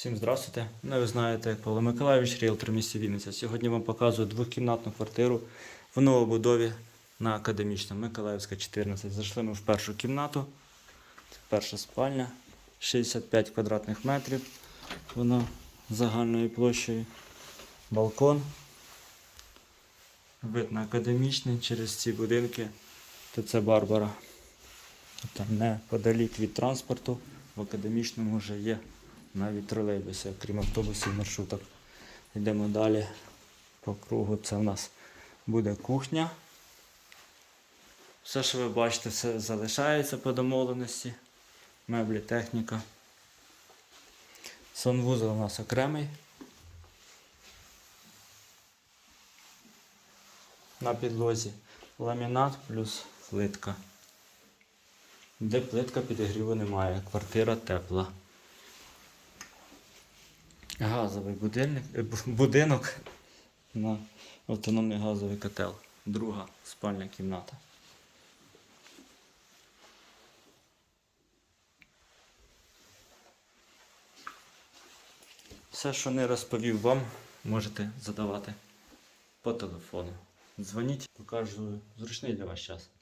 Всім здравствуйте. Ну, ви знаєте, Павло Миколайович, ріелтор місті Вінниця. Сьогодні вам показую двохкімнатну квартиру в новобудові на Академічному Миколаївська 14. Зайшли ми в першу кімнату. Це перша спальня, 65 квадратних метрів. Вона загальною площею. Балкон. Вид на академічний через ці будинки. То це Барбара. Тобто неподалік від транспорту в академічному вже є навіть тролейбуси, крім автобусів, маршруток. Йдемо далі по кругу. Це в нас буде кухня. Все, що ви бачите, все залишається по домовленості. Меблі, техніка. Санвузол у нас окремий. На підлозі ламінат плюс плитка. Де плитка підігріву немає, квартира тепла. Газовий будильник, е, будинок на автономний газовий котел. Друга спальня кімната. Все, що не розповів вам, можете задавати по телефону. Дзвоніть, покажу зручний для вас час.